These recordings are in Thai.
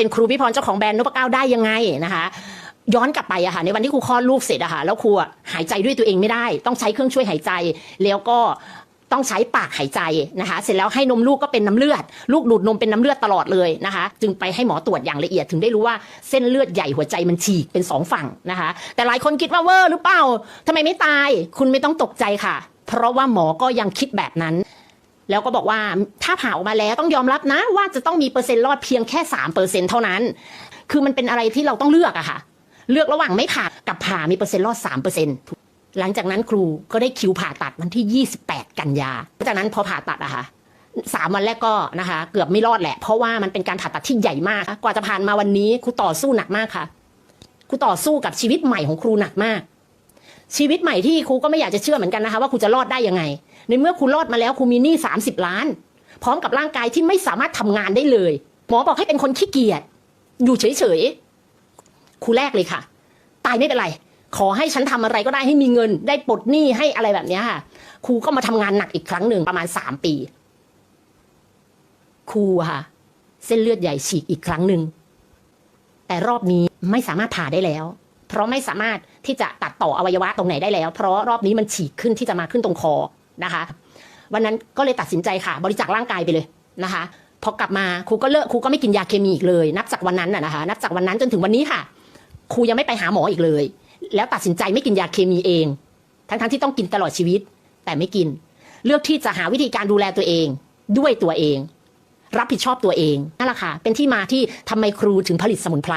เป็นครูพี่พรเจ้าของแบรนด์นพเก้าได้ยังไงนะคะย้อนกลับไปอะค่ะในวันที่ครูคลอดลูกเสร็จอะค่ะแล้วครูหายใจด้วยตัวเองไม่ได้ ต้องใช้เครื่องช่วยหายใจ แล้วก็ต้องใช้ปากหายใจนะคะ เสร็จแล้วให้นมลูกก็เป็นน้ำเลือด ลูกดูดนมเป็นน้ำเลือดตลอดเลยนะคะ จึงไปให้หมอตรวจอย่างละเอียดถึงได้รู้ว่าเส้นเลือดใหญ่หัวใจมันฉีกเป็นสองฝั่งนะคะ แต่หลายคนคิดว่าเวอร์หรือเปล่าทำไมไม่ตาย คุณไม่ต้องตกใจค่ะ เพราะว่าหมอก็ยังคิดแบบนั้น แล้วก็บอกว่าถ้าผ่าออกมาแล้วต้องยอมรับนะว่าจะต้องมีเปอร์เซ็นต์รอดเพียงแค่สามเปอร์เซ็นเท่านั้น คือมันเป็นอะไรที่เราต้องเลือกอะค่ะ เลือกระหว่างไม่ผ่ากับผ่ามีเปอร์เซ็นต์รอดสามเปอร์เซ็นต์หลังจากนั้นครูก็ได้คิวผ่าตัดวันที่ 28 กันยา จากนั้นพอผ่าตัดอะค่ะสามวันแรกก็นะคะ เกือบไม่รอดแหละ เพราะว่ามันเป็นการผ่าตัดที่ใหญ่มาก กว่าจะผ่านมาวันนี้ครูต่อสู้หนักมากค่ะครูต่อสู้กับชีวิตใหม่ของครูหนักมาก ชีวิตใหม่ที่ครูก็ไม่อยากจะเชื่อเหมือนกันนะคะว่าครูจะรอดได้ยังไง ในเมื่อครูรอดมาแล้วครูมีหนี้30 ล้าน พร้อมกับร่างกายที่ไม่สามารถทำงานได้เลย หมอบอกให้เป็นคนขี้เกียจอยู่เฉยๆครูแรกเลยค่ะ ตายไม่เป็นไร ขอให้ฉันทำอะไรก็ได้ให้มีเงิน ได้ปลดหนี้ให้อะไรแบบนี้ค่ะครูก็มาทำงานหนักอีกครั้งหนึ่งประมาณสามปีครูค่ะ เส้นเลือดใหญ่ฉีกอีกครั้งหนึ่งแต่รอบนี้ไม่สามารถผ่าได้แล้ว เพราะไม่สามารถที่จะตัดต่ออวัยวะตรงไหนได้แล้ว เพราะรอบนี้มันฉีกขึ้นที่จะมาขึ้นตรงคอนะคะ วันนั้นก็เลยตัดสินใจค่ะ บริจาคร่างกายไปเลยนะคะพอกลับมาครูก็เลิกครูก็ไม่กินยาเคมีอีกเลย นับจากวันนั้นน่ะนะคะ นับจากวันนั้นจนถึงวันนี้ค่ะครูยังไม่ไปหาหมออีกเลย แล้วตัดสินใจไม่กินยาเคมีเอง ทั้งๆที่ต้องกินตลอดชีวิต แต่ไม่กิน เลือกที่จะหาวิธีการดูแลตัวเอง ด้วยตัวเอง รับผิดชอบตัวเองนั่นแหละค่ะเป็นที่มาที่ทำไมครูถึงผลิตสมุนไพร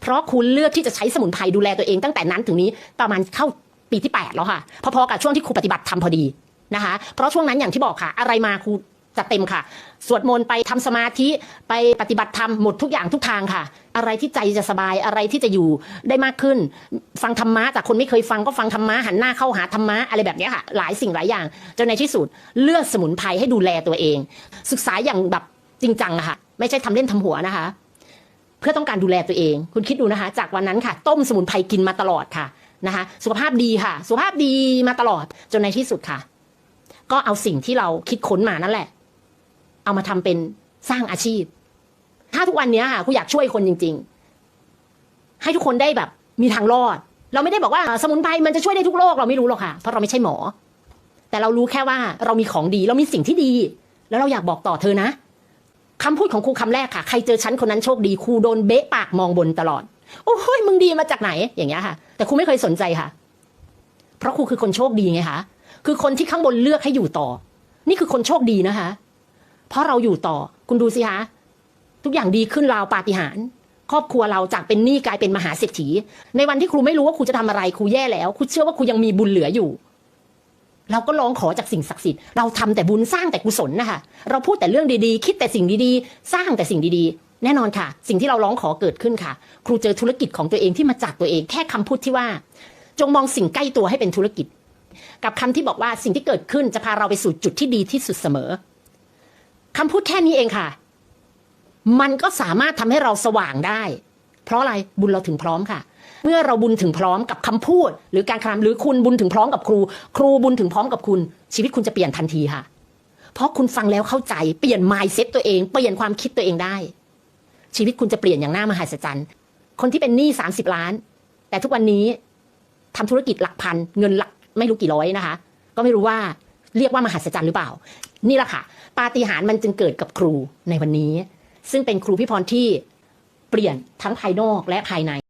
เพราะคุณเลือกที่จะใช้สมุนไพรดูแลตัวเองตั้งแต่นั้นถึงนี้ประมาณเข้าปีที่ 8 แล้วค่ะพอๆกับช่วงที่ครูปฏิบัติทำพอดีนะคะ เพราะช่วงนั้นอย่างที่บอกค่ะ อะไรมาครูจะเต็มค่ะ สวดมนต์ไปทำสมาธิไปปฏิบัติธรรมหมดทุกอย่างทุกทางค่ะ อะไรที่ใจจะสบายอะไรที่จะอยู่ได้มากขึ้น ฟังธรรมะจากคนไม่เคยฟังก็ฟังธรรมะหันหน้าเข้าหาธรรมะอะไรแบบนี้ค่ะ หลายสิ่งหลายอย่างจนในที่สุดเลือกสมุนไพรให้ดูแลตัวเอง ศึกษาอย่างแบบจริงจังอะค่ะ ไม่ใช่ทำเล่นทำหัวนะคะ เพื่อต้องการดูแลตัวเอง คุณคิดดูนะคะ จากวันนั้นค่ะ ต้มสมุนไพรกินมาตลอดค่ะนะคะสุขภาพดีค่ะ สุขภาพดีมาตลอดจนในที่สุดค่ะ ก็เอาสิ่งที่เราคิดค้นมานั่นแหละ เอามาทำเป็นสร้างอาชีพ ถ้าทุกวันนี้ค่ะคุณอยากช่วยคนจริง ๆ ให้ทุกคนได้แบบ มีทางรอด เราไม่ได้บอกว่าสมุนไพรมันจะช่วยได้ทุกโรคเราไม่รู้หรอกค่ะ เพราะเราไม่ใช่หมอ แต่เรารู้แค่ว่าเรามีของดี เรามีสิ่งที่ดี แล้วเราอยากบอกต่อเธอนะ คำพูดของครูคำแรกค่ะ ใครเจอฉันคนนั้นโชคดีครูโดนเบะปากมองบนตลอด โอ้ยมึงดีมาจากไหนอย่างเงี้ยค่ะ แต่ครูไม่เคยสนใจค่ะ เพราะครูคือคนโชคดีไงคะคือคนที่ข้างบนเลือกให้อยู่ต่อ นี่คือคนโชคดีนะคะ เพราะเราอยู่ต่อ คุณดูสิคะทุกอย่างดีขึ้นราวปาฏิหาริย์ครอบครัวเราจากเป็นหนี้กลายเป็นมหาเศรษฐี ในวันที่ครูไม่รู้ว่าครูจะทำอะไรครูแย่แล้วครูเชื่อว่าครูยังมีบุญเหลืออยู่ เราก็ร้องขอจากสิ่งศักดิ์สิทธิ์เราทำแต่บุญสร้างแต่กุศลนะคะเราพูดแต่เรื่องดีๆ คิดแต่สิ่งดีๆ สร้างแต่สิ่งดีๆ แน่นอนค่ะ สิ่งที่เราร้องขอเกิดขึ้นค่ะ ครูเจอธุรกิจของตัวเองที่มาจากตัวเองแค่คำพูดที่ว่า จงมองสิ่งใกล้ตัวให้เป็นธุรกิจ กับคำที่บอกว่าสิ่งที่เกิดขึ้นจะพาเราไปสู่จุดที่ดีที่สุดเสมอคำพูดแค่นี้เองค่ะ มันก็สามารถทำให้เราสว่างได้ เพราะอะไรบุญเราถึงพร้อมค่ะ เมื่อเราบุญถึงพร้อมกับคำพูด หรือการกระทำหรือคุณบุญถึงพร้อมกับครู ครูบุญถึงพร้อมกับคุณ ชีวิตคุณจะเปลี่ยนทันทีค่ะ เพราะคุณฟังแล้วเข้าใจเปลี่ยน mindset ตัวเองเปลี่ยนความคิดตัวเองได้ ชีวิตคุณจะเปลี่ยนอย่างน่ามหัศจรรย์ คนที่เป็นหนี้สามสิบล้าน แต่ทุกวันนี้ทำธุรกิจหลักพันเงินหลักไม่รู้กี่ร้อยนะคะ ก็ไม่รู้ว่าเรียกว่ามหัศจรรย์หรือเปล่า นี่แหละค่ะ ปาฏิหาริย์มันจึงเกิดกับครูในวันนี้ ซึ่งเป็นครูพี่พรที่ เปลี่ยนทั้งภายนอกและภายใน